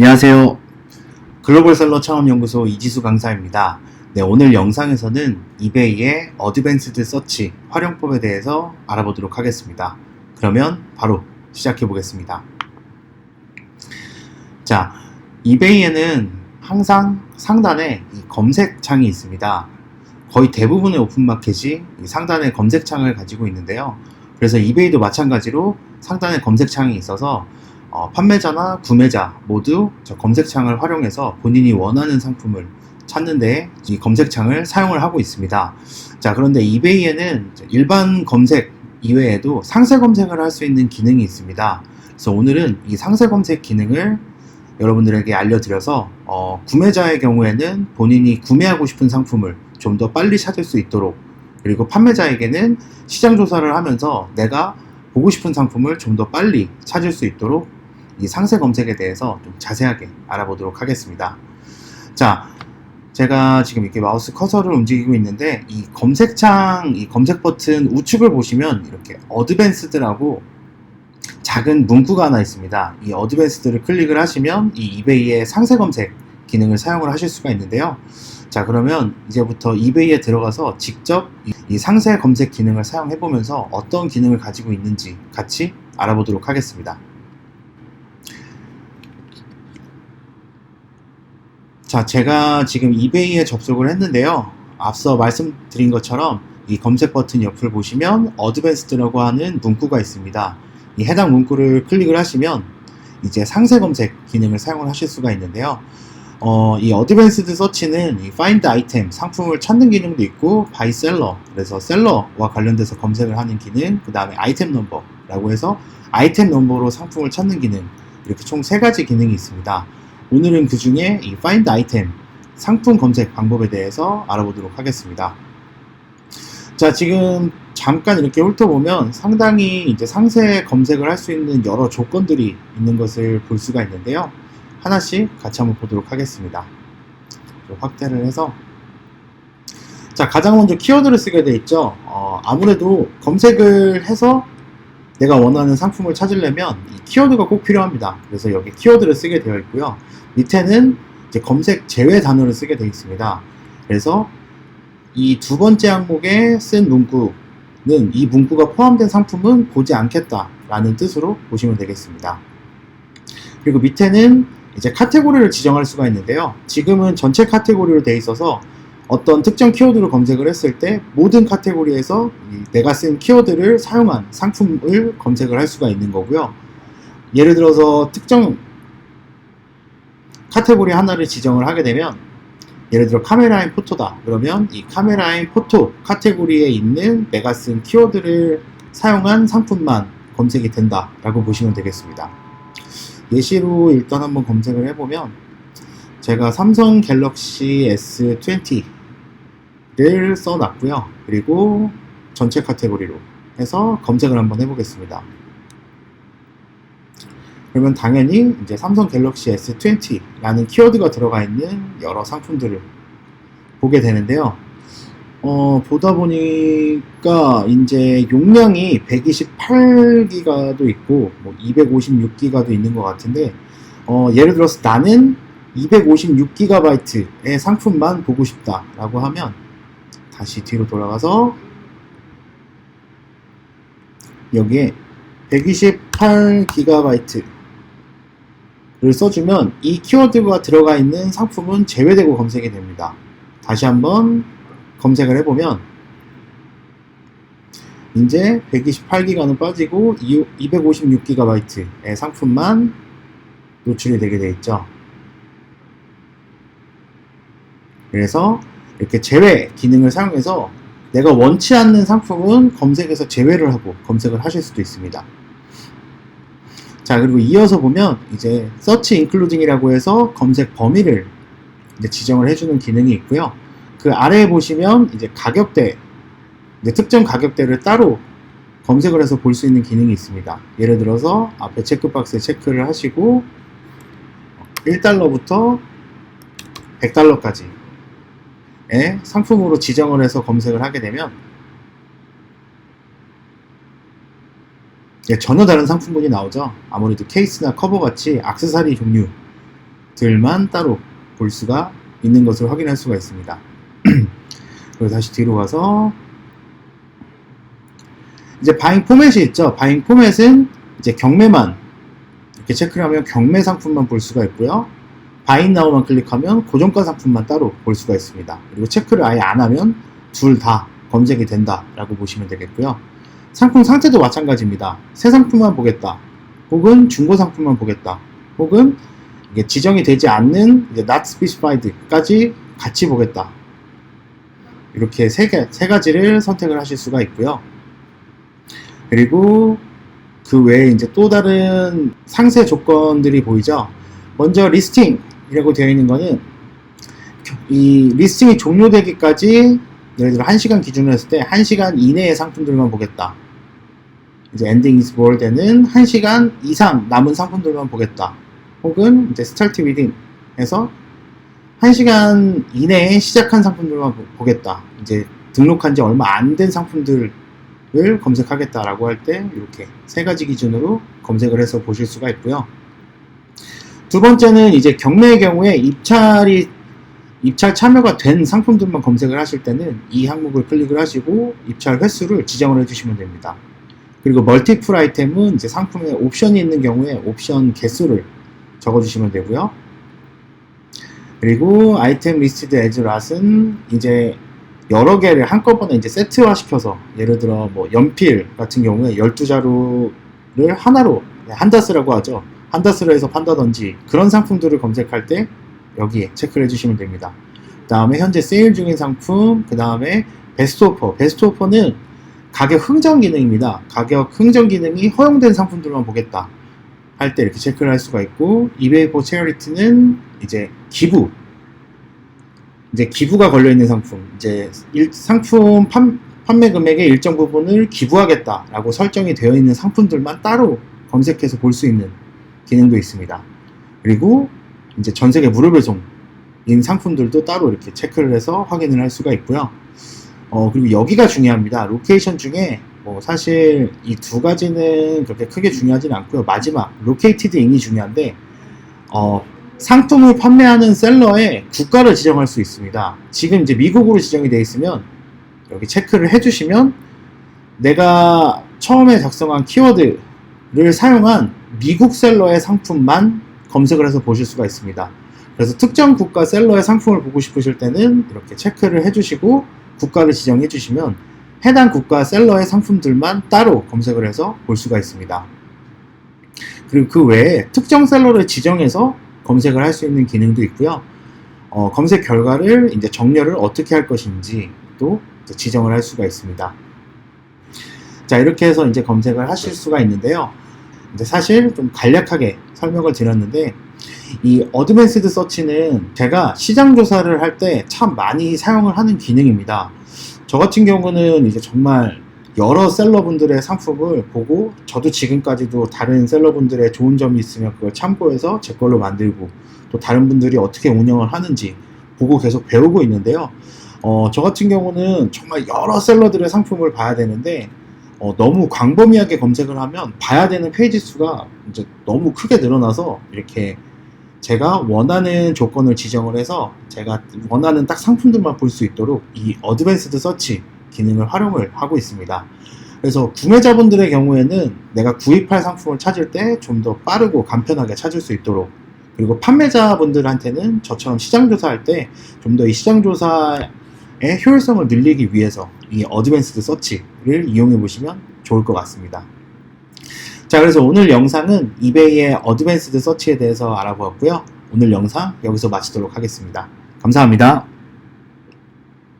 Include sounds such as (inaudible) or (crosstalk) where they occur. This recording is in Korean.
안녕하세요. 글로벌 셀러 창업연구소 이지수 강사입니다. 네, 오늘 영상에서는 이베이의 어드밴스드 서치 활용법에 대해서 알아보도록 하겠습니다. 그러면 바로 시작해 보겠습니다. 자, 이베이에는 항상 상단에 이 검색창이 있습니다. 거의 대부분의 오픈마켓이 이 상단에 검색창을 가지고 있는데요. 그래서 이베이도 마찬가지로 상단에 검색창이 있어서 어, 판매자나 구매자 모두 저 검색창을 활용해서 본인이 원하는 상품을 찾는데 이 검색창을 사용을 하고 있습니다. 자, 그런데 이베이에는 일반 검색 이외에도 상세 검색을 할 수 있는 기능이 있습니다. 그래서 오늘은 이 상세 검색 기능을 여러분들에게 알려드려서 어, 구매자의 경우에는 본인이 구매하고 싶은 상품을 좀 더 빨리 찾을 수 있도록 그리고 판매자에게는 시장 조사를 하면서 내가 보고 싶은 상품을 좀 더 빨리 찾을 수 있도록 이 상세 검색에 대해서 좀 자세하게 알아보도록 하겠습니다. 자, 제가 지금 이렇게 마우스 커서를 움직이고 있는데 이 검색창, 이 검색 버튼 우측을 보시면 이렇게 어드밴스드라고 작은 문구가 하나 있습니다. 이 어드밴스드를 클릭을 하시면 이 이베이의 상세 검색 기능을 사용을 하실 수가 있는데요. 자, 그러면 이제부터 이베이에 들어가서 직접 이- 이 상세 검색 기능을 사용해 보면서 어떤 기능을 가지고 있는지 같이 알아보도록 하겠습니다. 자, 제가 지금 이베이에 접속을 했는데요. 앞서 말씀드린 것처럼 이 검색 버튼 옆을 보시면 어드밴스드라고 하는 문구가 있습니다. 이 해당 문구를 클릭을 하시면 이제 상세 검색 기능을 사용을 하실 수가 있는데요. 어, 이 어드밴스드 서치는 이 find 아이템 상품을 찾는 기능도 있고 by seller 그래서 셀러와 관련돼서 검색을 하는 기능 그 다음에 아이템 넘버라고 해서 아이템 넘버로 상품을 찾는 기능 이렇게 총 세 가지 기능이 있습니다. 오늘은 그 중에 이 find 아이템 상품 검색 방법에 대해서 알아보도록 하겠습니다. 자, 지금 잠깐 이렇게 훑어보면 상당히 이제 상세 검색을 할 수 있는 여러 조건들이 있는 것을 볼 수가 있는데요. 하나씩 같이 한번 보도록 하겠습니다. 좀 확대를 해서 자, 가장 먼저 키워드를 쓰게 돼 있죠. 어, 아무래도 검색을 해서 내가 원하는 상품을 찾으려면 이 키워드가 꼭 필요합니다. 그래서 여기 키워드를 쓰게 되어 있고요. 밑에는 이제 검색 제외 단어를 쓰게 되어 있습니다. 그래서 이 두 번째 항목에 쓴 문구는 이 문구가 포함된 상품은 보지 않겠다라는 뜻으로 보시면 되겠습니다. 그리고 밑에는 이제 카테고리를 지정할 수가 있는데요. 지금은 전체 카테고리로 되어 있어서 어떤 특정 키워드로 검색을 했을 때 모든 카테고리에서 이 내가 쓴 키워드를 사용한 상품을 검색을 할 수가 있는 거고요. 예를 들어서 특정 카테고리 하나를 지정을 하게 되면 예를 들어 카메라인 포토다 그러면 이 카메라인 포토 카테고리에 있는 내가 쓴 키워드를 사용한 상품만 검색이 된다 라고 보시면 되겠습니다 예시로 일단 한번 검색을 해보면 제가 삼성 갤럭시 S20 를 써놨고요 그리고 전체 카테고리로 해서 검색을 한번 해보겠습니다 그러면 당연히 이제 삼성 갤럭시 S20라는 키워드가 들어가 있는 여러 상품들을 보게 되는데요. 어, 보다 보니까 이제 용량이 128기가도 있고 뭐 256기가도 있는 것 같은데 어, 예를 들어서 나는 256기가바이트의 상품만 보고 싶다라고 하면 다시 뒤로 돌아가서 여기에 128기가바이트 를 써주면 이 키워드가 들어가 있는 상품은 제외되고 검색이 됩니다. 다시 한번 검색을 해보면 이제 128기가는 빠지고 256기가바이트의 상품만 노출이 되게 되어 있죠. 그래서 이렇게 제외 기능을 사용해서 내가 원치 않는 상품은 검색에서 제외를 하고 검색을 하실 수도 있습니다. 자, 그리고 이어서 보면 이제 search including이라고 해서 검색 범위를 지정을 해주는 기능이 있고요. 그 아래에 보시면 이제 가격대, 이제 특정 가격대를 따로 검색을 해서 볼 수 있는 기능이 있습니다. 예를 들어서 앞에 체크박스에 체크를 하시고 1달러부터 100달러까지의 상품으로 지정을 해서 검색을 하게 되면 예, 전혀 다른 상품군이 나오죠. 아무래도 케이스나 커버 같이 악세사리 종류 상품들만 따로 볼 수가 있는 것을 확인할 수가 있습니다. (clears throat) 그리고 다시 뒤로 가서 이제 바잉 포맷이 있죠. 바잉 포맷은 이제 경매만 이렇게 체크를 하면 경매 상품만 볼 수가 있고요. 바잉 나우만 클릭하면 고정가 상품만 따로 볼 수가 있습니다. 그리고 체크를 아예 안 하면 둘 다 검색이 된다라고 보시면 되겠고요. 상품 상태도 마찬가지입니다. 새 상품만 보겠다. 혹은 중고 상품만 보겠다. 혹은 지정이 되지 않는 이제 not specified까지 같이 보겠다. 이렇게 세, 개, 세 가지를 선택을 하실 수가 있고요. 그리고 그 외에 이제 또 다른 상세 조건들이 보이죠. 먼저 리스팅 이라고 되어 있는 거는 이 리스팅이 종료되기까지 예를 들어 1시간 기준으로 했을 때 1시간 이내의 상품들만 보겠다. 이제 엔딩 이스 볼 때는 1시간 이상 남은 상품들만 보겠다. 혹은 이제 스타트 위딩 해서 1시간 이내에 시작한 상품들만 보- 보겠다. 이제 등록한 지 얼마 안 된 상품들을 검색하겠다라고 할 때 이렇게 세 가지 기준으로 검색을 해서 보실 수가 있고요. 두 번째는 이제 경매의 경우에 입찰이 입찰 참여가 된 상품들만 검색을 하실 때는 이 항목을 클릭을 하시고 입찰 횟수를 지정을 해주시면 됩니다. 그리고 멀티플 아이템은 이제 상품에 옵션이 있는 경우에 옵션 개수를 적어주시면 되고요. 그리고 아이템 리스티드 에즈 랏은 이제 여러 개를 한꺼번에 이제 세트화 시켜서 예를 들어 뭐 연필 같은 경우에 12자루를 하나로 네, 한다스라고 하죠. 한다스로 해서 판다든지 그런 상품들을 검색할 때 여기에 체크를 해주시면 됩니다. 그 다음에 현재 세일 중인 상품, 그 다음에 베스트 오퍼. 베스트 오퍼는 가격 흥정 기능입니다. 가격 흥정 기능이 허용된 상품들만 보겠다. 할 때 이렇게 체크를 할 수가 있고, 이베이 포 체어리티는 이제 기부. 이제 기부가 걸려있는 상품. 이제 일- 상품 판, 판매 금액의 일정 부분을 기부하겠다라고 설정이 되어 있는 상품들만 따로 검색해서 볼 수 있는 기능도 있습니다. 그리고 이제 전 세계 무료 배송인 상품들도 따로 이렇게 체크를 해서 확인을 할 수가 있고요. 어, 그리고 여기가 중요합니다. 로케이션 중에 뭐 사실 이 두 가지는 그렇게 크게 중요하진 않고요. 마지막 로케이티드 인이 중요한데 어, 상품을 판매하는 셀러의 국가를 지정할 수 있습니다. 지금 이제 미국으로 지정이 되어 있으면 여기 체크를 해주시면 내가 처음에 작성한 키워드를 사용한 미국 셀러의 상품만 검색을 해서 보실 수가 있습니다. 그래서 특정 국가 셀러의 상품을 보고 싶으실 때는 이렇게 체크를 해주시고 국가를 지정해 주시면 해당 국가 셀러의 상품들만 따로 검색을 해서 볼 수가 있습니다. 그리고 그 외에 특정 셀러를 지정해서 검색을 할 수 있는 기능도 있고요. 어, 검색 결과를 이제 정렬을 어떻게 할 것인지 또 지정을 할 수가 있습니다. 자, 이렇게 해서 이제 검색을 하실 수가 있는데요. 이제 사실 좀 간략하게 설명을 드렸는데 이 어드밴스드 서치는 제가 시장 조사를 할 때 참 많이 사용을 하는 기능입니다. 저 같은 경우는 이제 정말 여러 셀러분들의 상품을 보고 저도 지금까지도 다른 셀러분들의 좋은 점이 있으면 그걸 참고해서 제 걸로 만들고 또 다른 분들이 어떻게 운영을 하는지 보고 계속 배우고 있는데요. 어, 저 같은 경우는 정말 여러 셀러들의 상품을 봐야 되는데 어, 너무 광범위하게 검색을 하면 봐야 되는 페이지 수가 이제 너무 크게 늘어나서 이렇게 제가 원하는 조건을 지정을 해서 제가 원하는 딱 상품들만 볼 수 있도록 이 어드밴스드 서치 기능을 활용을 하고 있습니다. 그래서 구매자분들의 경우에는 내가 구입할 상품을 찾을 때 좀 더 빠르고 간편하게 찾을 수 있도록 그리고 판매자분들한테는 저처럼 시장 조사할 때 좀 더 이 시장 조사의 효율성을 늘리기 위해서 이 어드밴스드 서치를 이용해 보시면 좋을 것 같습니다. 자, 그래서 오늘 영상은 이베이의 어드밴스드 서치에 대해서 알아보았고요. 오늘 영상 여기서 마치도록 하겠습니다. 감사합니다.